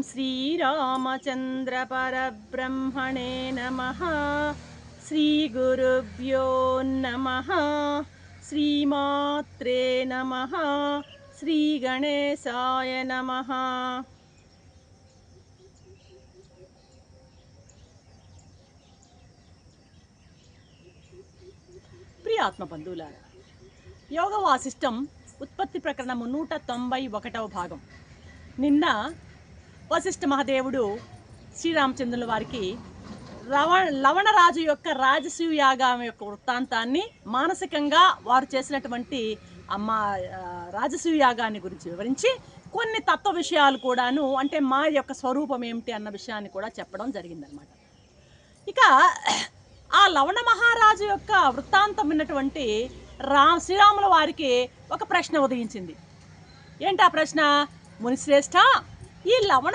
ఓం శ్రీరామచంద్ర పరబ్రహ్మణే నమ. శ్రీ గురుభ్యో నమ. శ్రీమాత్రే నమ. శ్రీ నమ. ఆత్మ బంధువులారా యోగ వాసిష్టం ఉత్పత్తి ప్రకరణము నూట తొంభై ఒకటవ భాగం. నిన్న వశిష్ఠ మహాదేవుడు శ్రీరామచంద్రుల వారికి రవ లవణరాజు యొక్క రాజసూయ యాగం యొక్క వృత్తాంతాన్ని మానసికంగా వారు చేసినటువంటి అమ్మ ఆ, యాగాన్ని గురించి వివరించి కొన్ని తత్వ విషయాలు కూడాను అంటే మా యొక్క స్వరూపం ఏమిటి అన్న విషయాన్ని కూడా చెప్పడం జరిగిందనమాట ఇక ఆ లవణ మహారాజు యొక్క వృత్తాంతం విన్నటువంటి రా శ్రీరాముల వారికి ఒక ప్రశ్న ఉదయించింది. ఏంటి ఆ ప్రశ్న? మునిశ్రేష్ఠ ఈ లవణ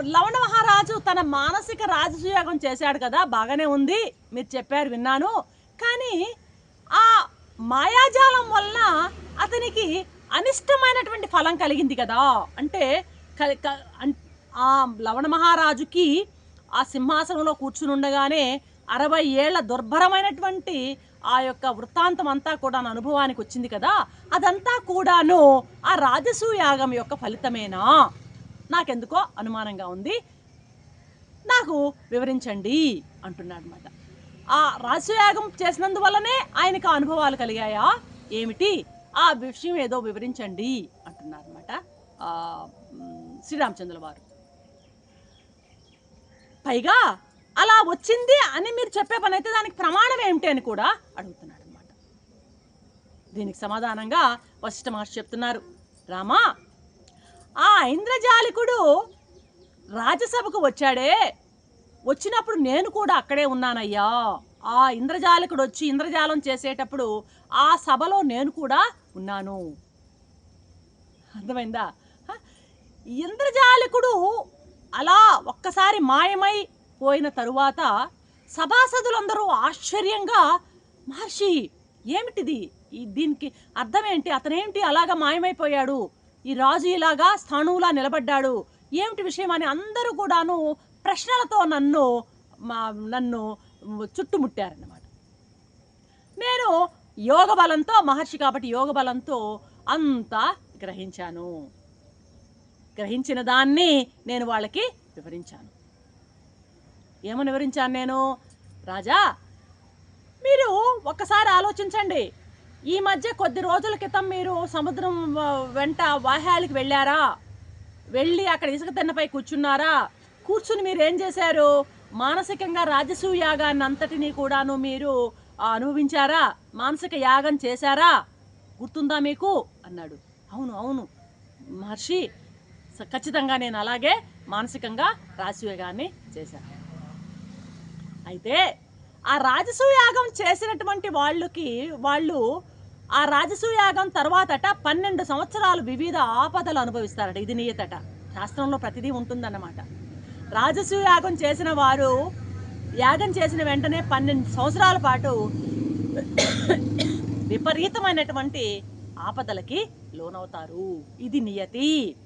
లవణ మహారాజు తన మానసిక రాజసూయాగం చేశాడు కదా బాగానే ఉంది మీరు చెప్పారు విన్నాను. కానీ ఆ మాయాజాలం వల్ల అతనికి అనిష్టమైనటువంటి ఫలం కలిగింది కదా. అంటే క- ఆ లవణ మహారాజుకి ఆ సింహాసనంలో కూర్చుని ఉండగానే అరవై ఏళ్ళ దుర్భరమైనటువంటి ఆ యొక్క వృత్తాంతం అంతా కూడా అనుభవానికి వచ్చింది కదా. అదంతా కూడాను ఆ రాజసూయాగం యొక్క ఫలితమేనా? నాకెందుకో అనుమానంగా ఉంది. నాకు వివరించండి అంటున్నాడు అనమాట ఆ రాజయాగం చేసినందువల్లనే ఆయనకు అనుభవాలు కలిగాయా? ఏమిటి? ఆ విషయం ఏదో వివరించండి అంటున్నారు అనమాట శ్రీరామచంద్రుల వారు. పైగా అలా వచ్చింది అని మీరు చెప్పే పని అయితే దానికి ప్రమాణం ఏమిటి అని కూడా అడుగుతున్నాడు అనమాట దీనికి సమాధానంగా వశిష్ఠ మహర్షి చెప్తున్నారు. రామా ఆ ఇంద్రజాలికుడు రాజ్యసభకు వచ్చాడే. వచ్చినప్పుడు నేను కూడా అక్కడే ఉన్నానయ్యా. ఆ ఇంద్రజాలికుడు వచ్చి ఇంద్రజాలం చేసేటప్పుడు ఆ సభలో నేను కూడా ఉన్నాను. అర్థమైందా? హ? ఇంద్రజాలికుడు అలా ఒక్కసారి మాయమై పోయిన తరువాత సభాసదులందరూ ఆశ్చర్యంగా మహర్షి ఏమిటిది? ఈ దీనికి అర్థమేంటి అతనేంటి అలాగా మాయమైపోయాడు. ఈ రాజు ఇలాగా స్థాణువులా నిలబడ్డాడు. ఏమిటి విషయం అని అందరూ కూడాను ప్రశ్నలతో నన్ను మా- నన్ను చుట్టుముట్టారన్నమాట. నేను యోగ బలంతో మహర్షి కాబట్టి యోగ బలంతో అంతా గ్రహించాను. గ్రహించిన దాన్ని నేను వాళ్ళకి వివరించాను. ఏమని వివరించాను నేను? రాజా మీరు ఒక్కసారి ఆలోచించండి. ఈ మధ్య కొద్ది రోజుల క్రితం మీరు సముద్రం వెంట వాహ్యాలకి వెళ్ళారా? వెళ్ళి అక్కడ ఇసుక తిన్నపై కూర్చున్నారా? కూర్చుని మీరు ఏం చేశారు? మానసికంగా రాజసూ యాగాన్ని అంతటినీ కూడాను మీరు అనుభవించారా? మానసిక యాగం చేశారా? గుర్తుందా మీకు? అన్నాడు. అవును అవును. మహర్షి స- ఖచ్చితంగా నేను అలాగే మానసికంగా రాజసూయాగాన్ని చేశాను. అయితే ఆ రాజసూయాగం చేసినటువంటి వాళ్ళకి వాళ్ళు ఆ రాజసూయాగం తర్వాతట పన్నెండు సంవత్సరాలు వివిధ ఆపదలు అనుభవిస్తారట. ఇది నియతట. శాస్త్రంలో ప్రతిదీ ఉంటుందన్నమాట. రాజసూయాగం చేసిన వారు యాగం చేసిన వెంటనే పన్నెండు సంవత్సరాల పాటు విపరీతమైనటువంటి ఆపదలకి లోనవుతారు. ఇది నియతి.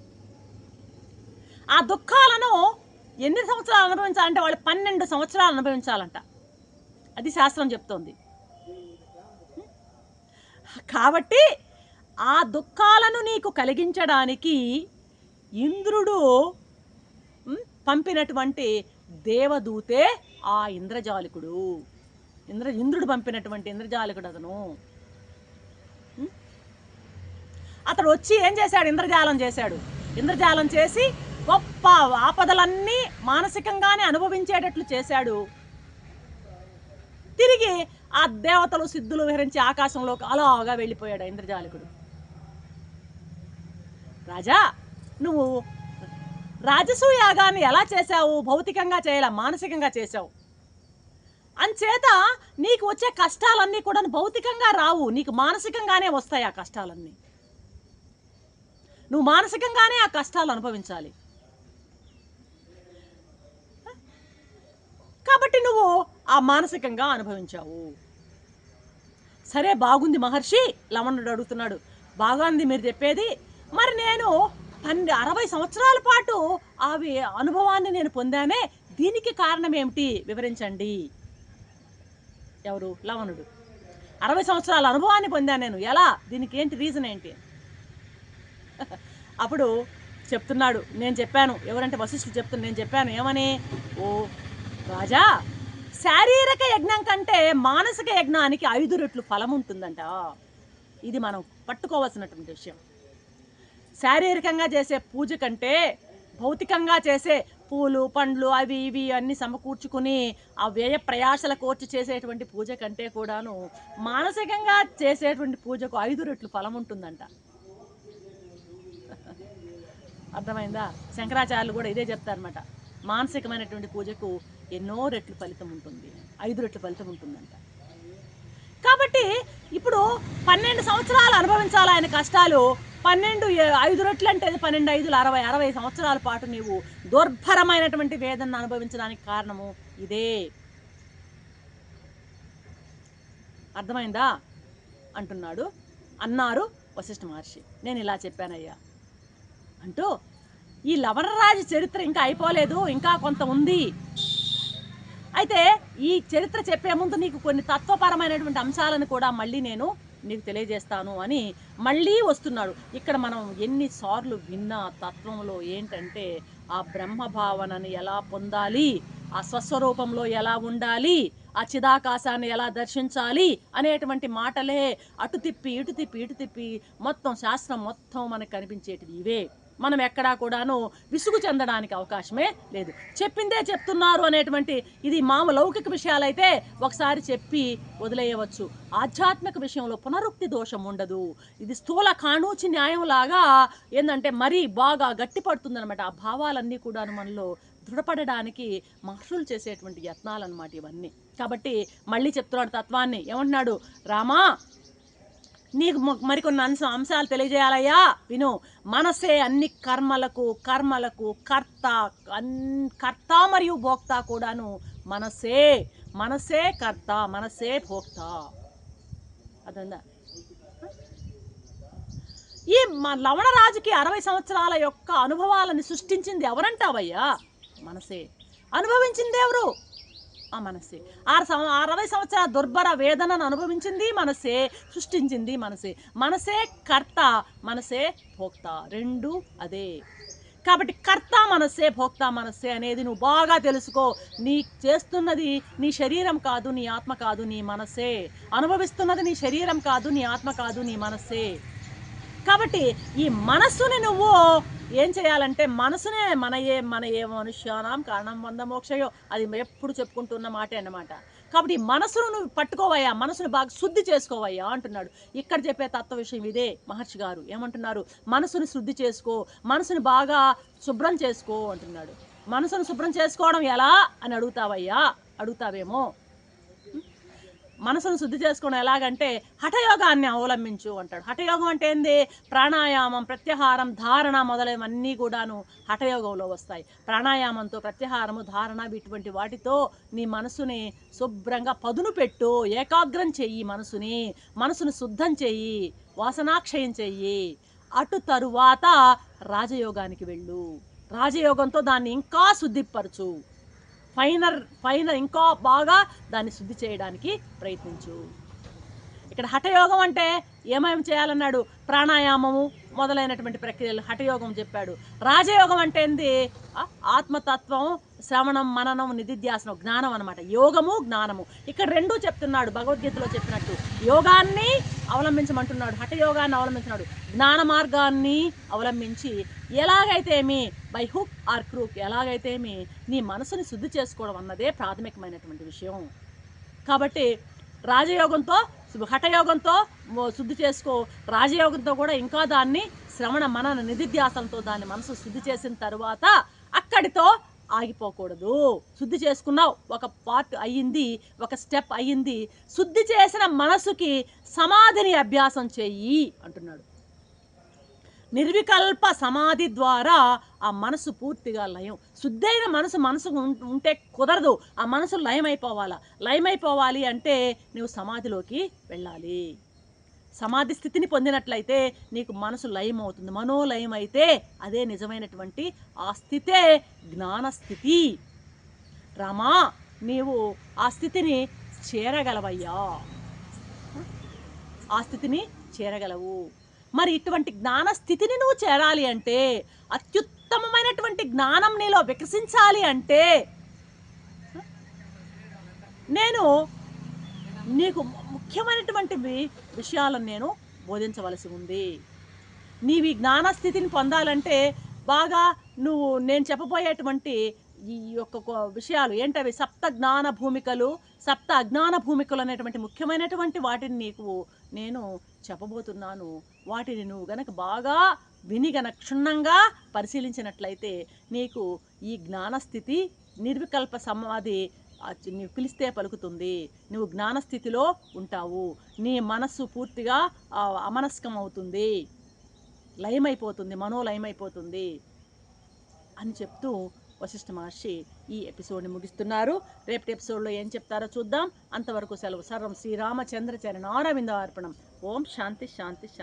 ఆ దుఃఖాలను ఎన్ని సంవత్సరాలు అనుభవించాలంటే వాళ్ళు పన్నెండు సంవత్సరాలు అనుభవించాలంట. అది శాస్త్రం చెప్తోంది. కాబట్టి ఆ దుఃఖాలను నీకు కలిగించడానికి ఇంద్రుడు పంపినటువంటి దేవదూతే ఆ ఇంద్రజాలికుడు. ఇంద్ర ఇంద్రుడు పంపినటువంటి ఇంద్రజాలికుడు అతను. అతడు వచ్చి ఏం చేశాడు? ఇంద్రజాలం చేశాడు. ఇంద్రజాలం చేసి గొప్ప ఆపదలన్నీ మానసికంగానే అనుభవించేటట్లు చేశాడు. తిరిగి ఆ దేవతలు సిద్ధులు విహరించి ఆకాశంలోకి అలాగా వెళ్ళిపోయాడు ఇంద్రజాలికుడు. రాజా నువ్వు రాజసూయాగాన్ని ఎలా చేశావు? భౌతికంగా చేయాల? మానసికంగా చేశావు? అంచేత నీకు వచ్చే కష్టాలన్నీ కూడా భౌతికంగా రావు. నీకు మానసికంగానే వస్తాయి ఆ కష్టాలన్నీ. నువ్వు మానసికంగానే ఆ కష్టాలు అనుభవించాలి. కాబట్టి నువ్వు ఆ మానసికంగా అనుభవించావు. సరే బాగుంది మహర్షి లవణుడు అడుగుతున్నాడు. బాగుంది మీరు చెప్పేది. మరి నేను పన్నె అరవై సంవత్సరాల పాటు అవి అనుభవాన్ని నేను పొందానే దీనికి కారణం ఏమిటి వివరించండి. ఎవరు? లవణుడు. అరవై సంవత్సరాల అనుభవాన్ని పొందాను నేను. ఎలా? దీనికి ఏంటి రీజన్ ఏంటి? అప్పుడు చెప్తున్నాడు. నేను చెప్పాను. ఎవరంటే వశిష్ఠుడు చెప్తున్నాను నేను చెప్పాను. ఏమని? ఓ రాజా శారీరక యజ్ఞం కంటే మానసిక యజ్ఞానికి ఐదు రెట్లు ఫలం ఉంటుందంట. ఇది మనం పట్టుకోవాల్సినటువంటి విషయం. శారీరకంగా చేసే పూజ కంటే భౌతికంగా చేసే పూలు పండ్లు అవి ఇవి అన్నీ సమకూర్చుకుని ఆ వ్యయ ప్రయాసల కోర్చి చేసేటువంటి పూజ కంటే కూడాను మానసికంగా చేసేటువంటి పూజకు ఐదు రెట్లు ఫలం ఉంటుందంట. అర్థమైందా? శంకరాచార్యులు కూడా ఇదే చెప్తారనమాట మానసికమైనటువంటి పూజకు ఎన్నో రెట్లు ఫలితం ఉంటుంది ఐదు రెట్లు ఫలితం ఉంటుందంట. కాబట్టి ఇప్పుడు పన్నెండు సంవత్సరాలు అనుభవించాలి ఆయన కష్టాలు పన్నెండు ఐదు రెట్లు అంటే పన్నెండు ఐదులు అరవై అరవై సంవత్సరాల పాటు నీవు దుర్భరమైనటువంటి వేదనను అనుభవించడానికి కారణము ఇదే. అర్థమైందా? అంటున్నాడు అన్నారు వశిష్ఠ మహర్షి. నేను ఇలా చెప్పానయ్యా. అంటూ ఈ లవణరాజు చరిత్ర ఇంకా అయిపోలేదు ఇంకా కొంత ఉంది. అయితే ఈ చరిత్ర చెప్పే ముందు నీకు కొన్ని తత్వపరమైనటువంటి అంశాలను కూడా మళ్ళీ నేను నీకు తెలియజేస్తాను అని మళ్ళీ వస్తున్నాడు. ఇక్కడ మనం ఎన్నిసార్లు విన్న తత్వంలో ఏంటంటే ఆ బ్రహ్మ భావనని ఎలా పొందాలి ఆ స్వస్వరూపంలో ఎలా ఉండాలి ఆ చిదాకాశాన్ని ఎలా దర్శించాలి అనేటువంటి మాటలే అటు తిప్పి ఇటు తిప్పి ఇటు తిప్పి మొత్తం శాస్త్రం మొత్తం మనకు కనిపించేటివి ఇవే. మనం ఎక్కడా కూడాను విసుగు చెందడానికి అవకాశమే లేదు. చెప్పిందే చెప్తున్నారు అనేటువంటి ఇది మామ లౌకిక విషయాలైతే ఒకసారి చెప్పి వదిలేయవచ్చు. ఆధ్యాత్మిక విషయంలో పునరుక్తి దోషం ఉండదు. ఇది స్థూల కాణూచి న్యాయంలాగా ఏంటంటే మరీ బాగా గట్టిపడుతుందనమాట ఆ భావాలన్నీ కూడాను మనలో దృఢపడడానికి మహర్షులు చేసేటువంటి యత్నాలు అనమాట ఇవన్నీ. కాబట్టి మళ్ళీ చెప్తున్నాడు తత్వాన్ని. ఏమంటున్నాడు? రామా నీకు మరికొన్ని అంశ అంశాలు తెలియజేయాలయ్యా. విను మనసే అన్ని కర్మలకు కర్మలకు కర్త అన్- కర్త మరియు భోక్త కూడాను మనసే. మనసే కర్త మనసే భోక్త. అదందా ఈ లవణరాజుకి అరవై సంవత్సరాల యొక్క అనుభవాలను సృష్టించింది ఎవరంటావయ్యా? మనసే. అనుభవించింది ఎవరు? ఆ మనసే ఆరు సంవ అరవై సంవత్సరాల దుర్భర వేదనను అనుభవించింది మనసే సృష్టించింది మనసే. మనసే కర్త మనసే భోక్త. రెండు అదే. కాబట్టి కర్త మనస్సే భోక్త మనస్సే అనేది నువ్వు బాగా తెలుసుకో. నీ చేస్తున్నది నీ శరీరం కాదు నీ ఆత్మ కాదు నీ మనస్సే అనుభవిస్తున్నది నీ శరీరం కాదు నీ ఆత్మ కాదు నీ మనస్సే కాబట్టి ఈ మనస్సుని నువ్వు ఏం చేయాలంటే మనసునే మన మన ఏ మనుష్యానాం కారణం వంద మోక్షయో. అది ఎప్పుడు చెప్పుకుంటున్న మాటే అన్నమాట. కాబట్టి ఈ మనసును నువ్వు పట్టుకోవయ్యా మనసును బాగా శుద్ధి చేసుకోవయ్యా అంటున్నాడు. ఇక్కడ చెప్పే తత్వ విషయం ఇదే మహర్షి గారు ఏమంటున్నారు? మనసుని శుద్ధి చేసుకో మనసుని బాగా శుభ్రం చేసుకో అంటున్నాడు. మనసును శుభ్రం చేసుకోవడం ఎలా అని అడుగుతావయ్యా? అడుగుతావేమో? మనసును శుద్ధి చేసుకోవడం ఎలాగంటే హఠయోగాన్ని అవలంబించు అంటాడు. హఠయోగం అంటే ఏంది? ప్రాణాయామం ప్రత్యాహారం ధారణ మొదలైనవన్నీ కూడాను హఠయోగంలో వస్తాయి. ప్రాణాయామంతో ప్రత్యాహారము ధారణ ఇటువంటి వాటితో నీ మనసుని శుభ్రంగా పదును పెట్టు ఏకాగ్రం చెయ్యి మనసుని మనసును శుద్ధం చెయ్యి వాసనాక్షయం చెయ్యి. అటు తరువాత రాజయోగానికి వెళ్ళు. రాజయోగంతో దాన్ని ఇంకా శుద్ధిపరచు. ఫైనర్ ఫైనర్ ఇంకా బాగా దాన్ని శుద్ధి చేయడానికి ప్రయత్నించు. ఇక్కడ హఠయోగం అంటే ఏమేమి చేయాలన్నాడు? ప్రాణాయామము మొదలైనటువంటి ప్రక్రియలు హఠయోగం చెప్పాడు. రాజయోగం అంటే ఏంది? ఆత్మతత్వం శ్రవణం మననం నిధిధ్యాసనం జ్ఞానం అనమాట యోగము జ్ఞానము. ఇక్కడ రెండూ చెప్తున్నాడు భగవద్గీతలో చెప్పినట్టు. యోగాన్ని అవలంబించమంటున్నాడు హఠయోగాన్ని అవలంబించినాడు జ్ఞాన మార్గాన్ని అవలంబించి ఎలాగైతేమి? By hook or crook. ఎలాగైతేమి? నీ మనసుని శుద్ధి చేసుకోవడం అన్నదే ప్రాథమికమైనటువంటి విషయం. కాబట్టి రాజయోగంతో హఠయోగంతో శుద్ధి చేసుకో రాజయోగంతో కూడా ఇంకా దాన్ని శ్రవణ మనన నిధిధ్యాసంతో దాన్ని మనసు శుద్ధి చేసిన తర్వాత అక్కడితో ఆగిపోకూడదు. శుద్ధి చేసుకున్నావు ఒక పార్ట్ అయ్యింది ఒక స్టెప్ అయ్యింది. శుద్ధి చేసిన మనసుకి సమాధిని అభ్యాసం చెయ్యి అంటున్నాడు. నిర్వికల్ప సమాధి ద్వారా ఆ మనసు పూర్తిగా లయం. శుద్ధైన మనసు మనసు ఉం- ఉంటే కుదరదు. ఆ మనసు లయమైపోవాలా? లయమైపోవాలి అంటే నువ్వు సమాధిలోకి వెళ్ళాలి. సమాధి స్థితిని పొందినట్లయితే నీకు మనసు లయం అవుతుంది మనోలయం అయితే అదే నిజమైనటువంటి ఆ స్థితే జ్ఞానస్థితి రామా నీవు ఆ స్థితిని చేరగలవయ్యా. ఆ స్థితిని చేరగలవు. మరి ఇటువంటి జ్ఞాన స్థితిని నువ్వు చేరాలి అంటే అత్యుత్తమమైనటువంటి జ్ఞానం నీలో వికసించాలి అంటే నేను నీకు ముఖ్యమైనటువంటి వి- విషయాలను నేను బోధించవలసి ఉంది. నీవి జ్ఞాన స్థితిని పొందాలంటే బాగా నువ్వు నేను చెప్పబోయేటువంటి ఈ యొక్క కొ- విషయాలు ఏంటవి? సప్త జ్ఞాన భూమికలు సప్త అజ్ఞాన భూమికలు అనేటువంటి ముఖ్యమైనటువంటి వాటిని నీకు నేను చెప్పబోతున్నాను. వాటిని నువ్వు గనక బాగా విని గన క్షుణ్ణంగా పరిశీలించినట్లయితే నీకు ఈ జ్ఞానస్థితి నిర్వికల్ప సమాధి నువ్వు పిలిస్తే పలుకుతుంది. నువ్వు జ్ఞానస్థితిలో ఉంటావు. నీ మనస్సు పూర్తిగా అమనస్కం అవుతుంది లయమైపోతుంది మనోలయమైపోతుంది అని చెప్తూ వశిష్ఠ మహర్షి ఈ ఎపిసోడ్ని ముగిస్తున్నారు. రేపటి ఎపిసోడ్లో ఏం చెప్తారో చూద్దాం. అంతవరకు సెలవు. సర్వం శ్రీరామచంద్రచరణ చరణారవింద అర్పణం ఓం శాంతి శాంతి శాంతి.